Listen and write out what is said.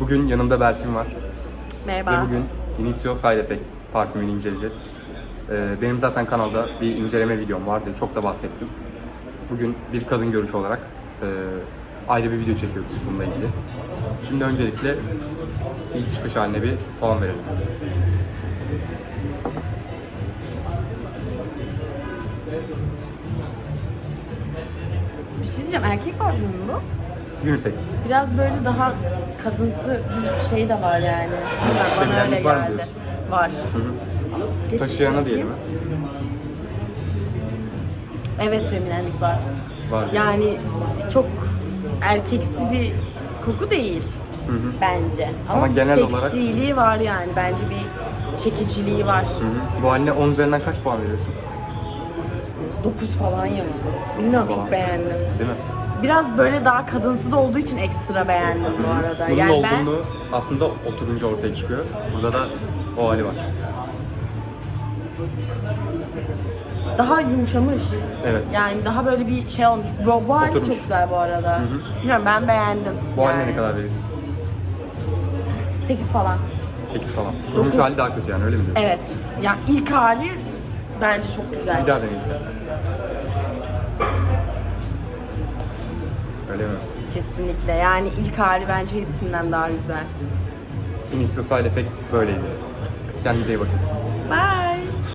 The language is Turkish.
Bugün yanımda Berfin var. Merhaba. Ve bugün Initio Side Effect parfümünü inceleyeceğiz. Ee, benim zaten kanalda bir inceleme videom vardı. Çok da bahsettim. Bugün bir kadın görüşü olarak e, ayrı bir video çekiyoruz bununla ilgili. Şimdi öncelikle ilk çıkış haline bir puan verelim. Bir şey diyeceğim, erkek parfümü mü bu? Unisex. Biraz böyle daha kadınsı bir şey de var yani. Bilmem, bana öyle Feminenlik var mı geldi. diyorsun? Var. Hı hı. Taşıyana diyelim? Evet feminenlik var. Var. Yani çok erkeksi bir koku değil Hı hı. bence. Ama, Ama genel olarak- seksiliği var yani. Bence bir çekiciliği var. Hı hı. Bu haline 10 üzerinden kaç puan veriyorsun? 9 falan ya. Bilmiyorum Falan. çok beğendim. Değil mi? Biraz böyle daha kadınsı da olduğu için ekstra beğendim bu arada. Bunun yani ben olduğunu aslında oturunca ortaya çıkıyor. Burada da o hali var. daha yumuşamış. Evet. Yani daha böyle bir şey olmuş. Bu, bu hali Oturmuş. çok güzel bu arada. Bilmiyorum ben beğendim. Bu yani. haline ne kadar verirsin? 8 falan. 8 falan. Kurumuş Dokuz. hali daha kötü yani öyle mi diyorsun? Evet. Ya ilk hali bence çok güzel. Bir daha dene istersen. Öyle mi? Kesinlikle. Yani ilk hali bence hepsinden daha güzel. Initial Side Effect böyleydi. Kendinize iyi bakın. Bye.